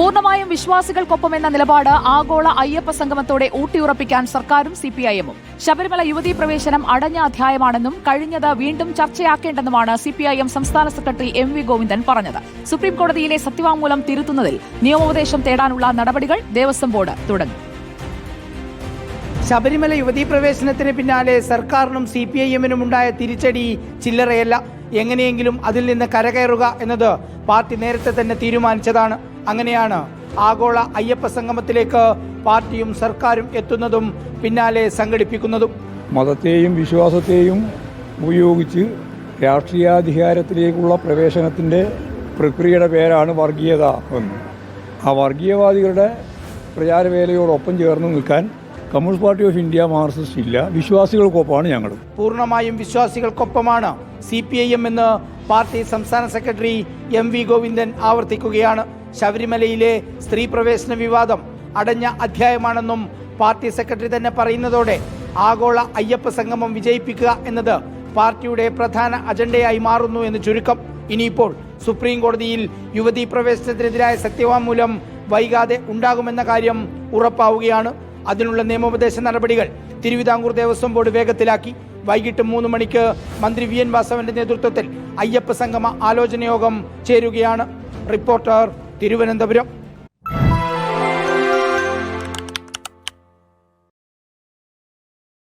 പൂർണമായും വിശ്വാസികൾക്കൊപ്പം എന്ന നിലപാട് ആഗോള അയ്യപ്പ സംഗമത്തോടെ ഊട്ടിയുറപ്പിക്കാൻ സർക്കാരും സിപിഐഎമ്മും ശബരിമല യുവതീ പ്രവേശനം അടഞ്ഞ അധ്യായമാണെന്നും കഴിഞ്ഞത് വീണ്ടും ചർച്ചയാക്കേണ്ടെന്നുമാണ് സിപിഐഎം സംസ്ഥാന സെക്രട്ടറി എം വി ഗോവിന്ദൻ പറഞ്ഞത്. സുപ്രീംകോടതിയിലെ സത്യവാങ്മൂലം തിരുത്തുന്നതിൽ നിയമോപദേശം തേടാനുള്ള നടപടികൾ ദേവസ്വം ബോർഡ് തുടങ്ങി. ശബരിമല യുവതീ പ്രവേശനത്തിന് പിന്നാലെ സർക്കാരിനും സി പി ഐ എമ്മിനും ഉണ്ടായ തിരിച്ചടി ചില്ലറയല്ല. എങ്ങനെയെങ്കിലും അതിൽ നിന്ന് കരകയറുക എന്നത് പാർട്ടി നേരത്തെ തന്നെ തീരുമാനിച്ചതാണ്. അങ്ങനെയാണ് ആഗോള അയ്യപ്പ സംഗമത്തിലേക്ക് പാർട്ടിയും സർക്കാരും എത്തുന്നതും പിന്നാലെ സംഘടിപ്പിക്കുന്നതും. മതത്തെയും വിശ്വാസത്തെയും ഉപയോഗിച്ച് രാഷ്ട്രീയാധികാരത്തിലേക്കുള്ള പ്രവേശനത്തിന്റെ പ്രക്രിയയുടെ പേരാണ് വർഗീയത എന്ന്. ആ വർഗീയവാദികളുടെ പ്രചാരവേലയോടൊപ്പം ചേർന്ന് നിൽക്കാൻ communist party of India Marxist ഇല്ല. വിശ്വാസികൾക്കൊപ്പമാണ് ഞങ്ങൾ പൂർണമായും വിശ്വാസികൾക്കൊപ്പമാണ് സി പി ഐ എം എന്ന് പാർട്ടി സംസ്ഥാന സെക്രട്ടറി എം വി ഗോവിന്ദൻ ആവർത്തിക്കുകയാണ്. ശബരിമലയിലെ സ്ത്രീ പ്രവേശന വിവാദം അടഞ്ഞ അധ്യായമാണെന്നും പാർട്ടി സെക്രട്ടറി തന്നെ പറയുന്നതോടെ ആഗോള അയ്യപ്പ സംഗമം വിജയിപ്പിക്കുക എന്നത് പാർട്ടിയുടെ പ്രധാന അജണ്ടയായി മാറുന്നു എന്ന് ചുരുക്കം. ഇനിയിപ്പോൾ സുപ്രീം കോടതിയിൽ യുവതീ പ്രവേശനത്തിനെതിരായ സത്യവാങ്മൂലം വൈകാതെ ഉണ്ടാകുമെന്ന കാര്യം ഉറപ്പാവുകയാണ്. അതിനുള്ള നിയമോപദേശ നടപടികൾ തിരുവിതാംകൂർ ദേവസ്വം ബോർഡ് വേഗത്തിലാക്കി. വൈകിട്ട് മൂന്ന് മണിക്ക് മന്ത്രി വി എൻ വാസവന്റെ നേതൃത്വത്തിൽ അയ്യപ്പ സംഗമ ആലോചന യോഗം ചേരുകയാണ്. റിപ്പോർട്ടർ തിരുവനന്തപുരം